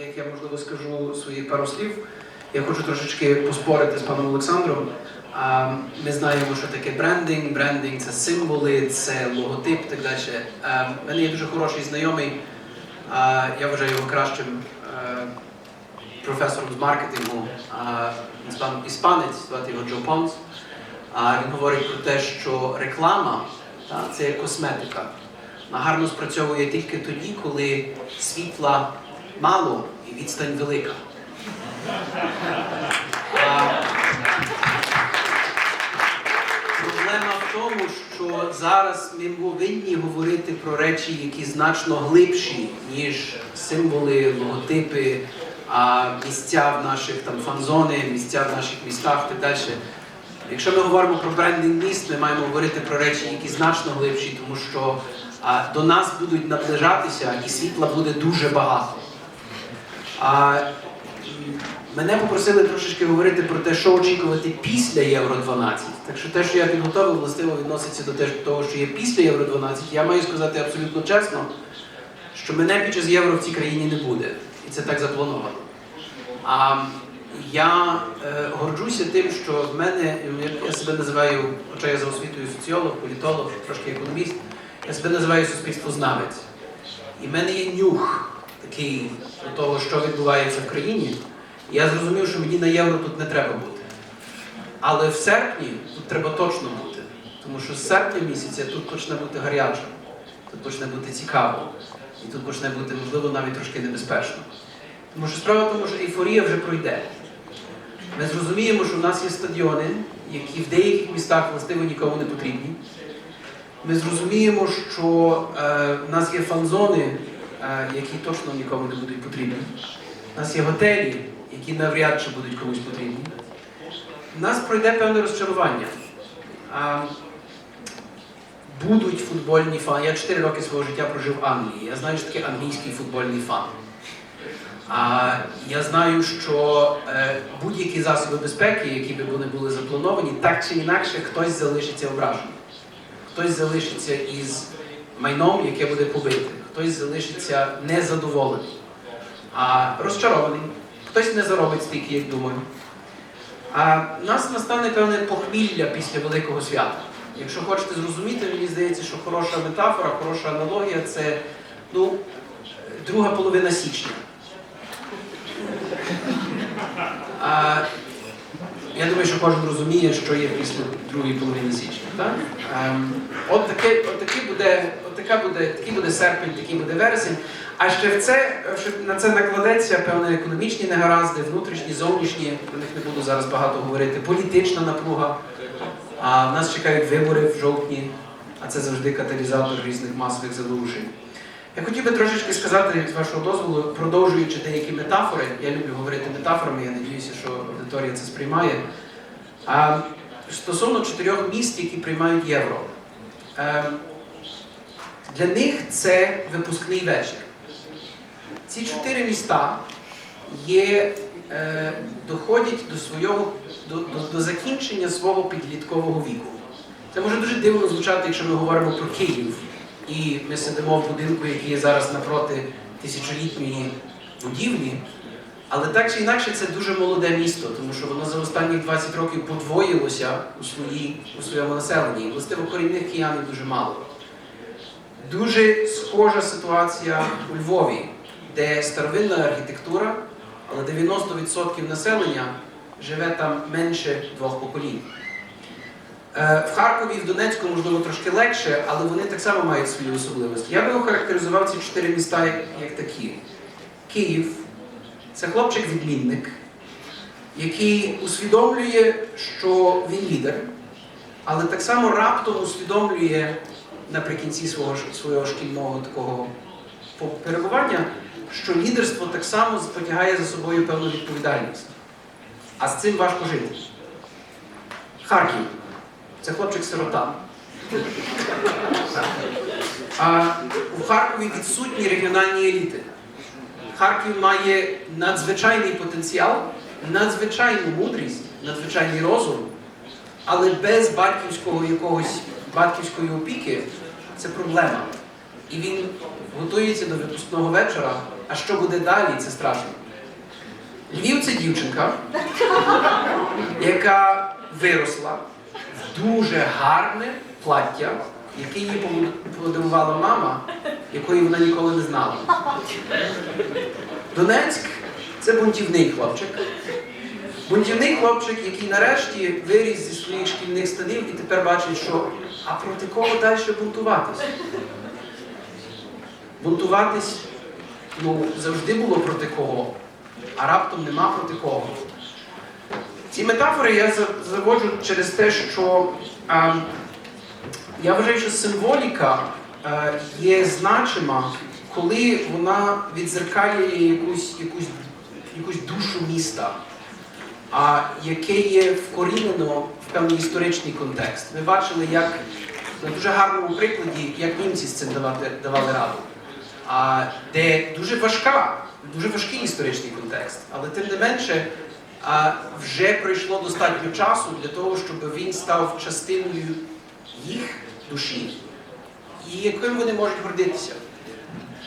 Як я можливо скажу свої пару слів, я хочу трошечки поспорити з паном Олександром. Ми знаємо, що таке брендинг. Брендинг це символи, це логотип і так далі. А, в мене є дуже хороший знайомий. Я вважаю його кращим е, професором з маркетингу. Іспанець, звати його Джо Понс. Він говорить про те, що реклама це як косметика. Вона гарно спрацьовує тільки тоді, коли світла мало і відстань велика. А, Проблема в тому, що зараз ми повинні говорити про речі, які значно глибші, ніж символи, логотипи, а, місця в наших там фан-зони, місця в наших містах і далі. Якщо ми говоримо про брендинг міст, ми маємо говорити про речі, які значно глибші, тому що а, до нас будуть наближатися і світла буде дуже багато. А, мене попросили трошечки говорити про те, що очікувати після Євро 12. Так що те, що я підготовив, властиво відноситься до того, що є після Євро 12. Я маю сказати абсолютно чесно, що мене під час євро в цій країні не буде. І це так заплановано. А я е, горджуся тим, що в мене, я себе називаю, хоча я за освітою соціолог, політолог, трошки економіст, я себе називаю суспільствознавець. І в мене є нюх такий до того, що відбувається в країні. Я зрозумів, що мені на євро тут не треба бути. Але в серпні тут треба точно бути. Тому що з серпня місяця тут почне бути гаряче, тут почне бути цікаво, і тут почне бути, можливо, навіть трошки небезпечно. Тому що справа в тому, що ейфорія вже пройде. Ми зрозуміємо, що в нас є стадіони, які в деяких містах властиво нікому не потрібні. Ми зрозуміємо, що е, в нас є фан-зони, які точно нікому не будуть потрібні. У нас є готелі, які навряд чи будуть комусь потрібні. У нас пройде певне розчарування. Будуть футбольні фани. Я 4 роки свого життя прожив в Англії. Я знаю, що таке англійський футбольний фан. А, я знаю, що е, будь-які засоби безпеки, які би вони були заплановані, так чи інакше хтось залишиться ображений. Хтось залишиться із майном, яке буде побите, хтось залишиться незадоволений, а розчарований, хтось не заробить стільки, як думаю. А в нас настане певне похмілля після Великого свята. Якщо хочете зрозуміти, мені здається, що хороша метафора, хороша аналогія це ну, друга половина січня. А, я думаю, що кожен розуміє, що є після другої половини січня. Так? Ем, от, таке, от, таке буде, от така буде, такий буде серпень, такий буде вересень. А ще в це, на це накладеться певні економічні негаразди, внутрішні, зовнішні, про них не буду зараз багато говорити, політична напруга. А в нас чекають вибори в жовтні, а це завжди каталізатор різних масових заворушень. Я хотів би трошечки сказати, з вашого дозволу, продовжуючи деякі метафори, я люблю говорити метафорами, я надіюся, що аудиторія це сприймає. А, стосовно чотирьох міст, які приймають євро. Е, для них це випускний вечір. Ці чотири міста є, е, доходять до, свого, до, до, до закінчення свого підліткового віку. Це може дуже дивно звучати, якщо ми говоримо про Київ. І ми сидимо в будинку, який є зараз напроти тисячолітньої будівлі. Але так чи інакше це дуже молоде місто, тому що воно за останні 20 років подвоїлося у, своїй, у своєму населенні. Властиво корінних киянів дуже мало. Дуже схожа ситуація у Львові, де старовинна архітектура, але 90% населення живе там менше двох поколінь. Е, В Харкові і в Донецьку, можливо, трошки легше, але вони так само мають свої особливості. Я би охарактеризував ці чотири міста як, такі: Київ це хлопчик-відмінник, який усвідомлює, що він лідер, але так само раптом усвідомлює наприкінці свого, свого шкільного такого перебування, що лідерство так само потягає за собою певну відповідальність. А з цим важко жити. Харків. Це хлопчик-сирота. А у Харкові відсутні регіональні еліти. Харків має надзвичайний потенціал, надзвичайну мудрість, надзвичайний розум, але без батьківського якогось батьківської опіки це проблема. І він готується до випускного вечора, а що буде далі, це страшно. Львів це дівчинка, яка виросла дуже гарне плаття, яке їй подарувала мама, якої вона ніколи не знала. Донецьк це бунтівний хлопчик. Бунтівний хлопчик, який нарешті виріс зі своїх шкільних станів і тепер бачить, що а проти кого далі бунтуватись? Бунтуватись ну, завжди було проти кого, а раптом нема проти кого. Ці метафори я заводжу через те, що е, я вважаю, що символіка е, є значима, коли вона відзеркалює якусь, якусь, якусь душу міста, а яке є вкорінено в певний історичний контекст. Ми бачили, як на дуже гарному прикладі, як німці з цим давати, давали раду. А, де дуже важка, дуже важкий історичний контекст, але тим не менше а, вже пройшло достатньо часу для того, щоб він став частиною їх душі, і яким вони можуть гордитися.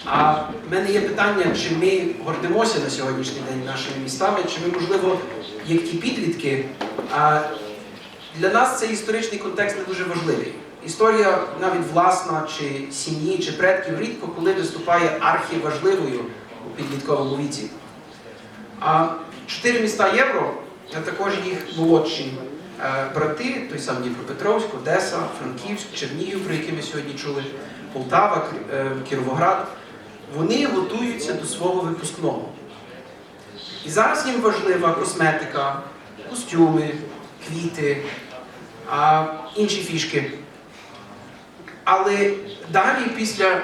А в мене є питання, чи ми гордимося на сьогоднішній день нашими містами, чи ми, можливо, як ті підлітки, а для нас цей історичний контекст не дуже важливий. Історія навіть власна, чи сім'ї, чи предків рідко коли виступає архіважливою у підлітковому віці. А чотири міста євро, а також їх молодші е, брати, той самий Дніпропетровськ, Одеса, Франківськ, Чернігів, про які ми сьогодні чули, Полтава, е, Кіровоград, вони готуються до свого випускного. І зараз їм важлива косметика, костюми, квіти, інші фішки. Але далі після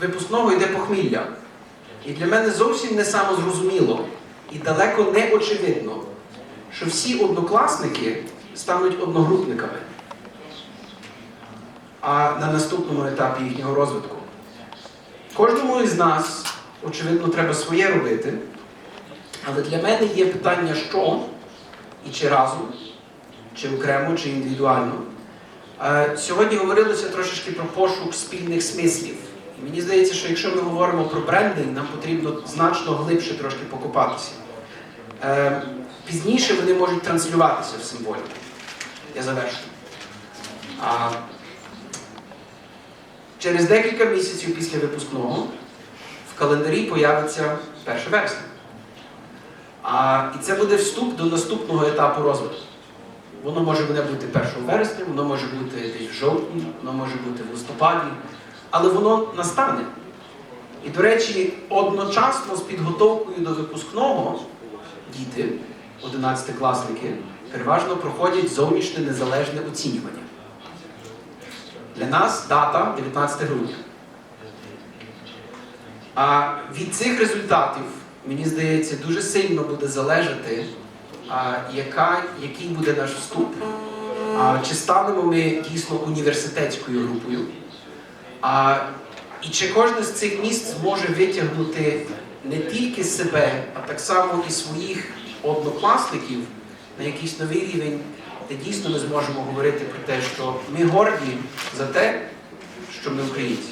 випускного йде похмілля. І для мене зовсім не самозрозуміло і далеко не очевидно, що всі однокласники стануть одногрупниками а на наступному етапі їхнього розвитку. Кожному із нас, очевидно, треба своє робити, але для мене є питання, що і чи разом, чи окремо, чи індивідуально. Е, Сьогодні говорилося трошечки про пошук спільних смислів. І мені здається, що якщо ми говоримо про брендинг, нам потрібно значно глибше трошки покопатися. Е, Пізніше вони можуть транслюватися в символіку. Я завершую. А, Через декілька місяців після випускного в календарі появиться 1 вересня. А, і це буде вступ до наступного етапу розвитку. Воно може не бути 1 вересня, воно може бути десь в жовтні, воно може бути в листопаді, але воно настане. І, до речі, одночасно з підготовкою до випускного діти, 11-класники, переважно проходять зовнішнє незалежне оцінювання. Для нас дата 19 грудня. А від цих результатів, мені здається, дуже сильно буде залежати, а, яка, який буде наш вступ, а, чи станемо ми дійсно університетською групою, а, і чи кожне з цих міст зможе витягнути не тільки себе, а так само і своїх однокласників на якийсь новий рівень, де дійсно ми зможемо говорити про те, що ми горді за те, що ми українці.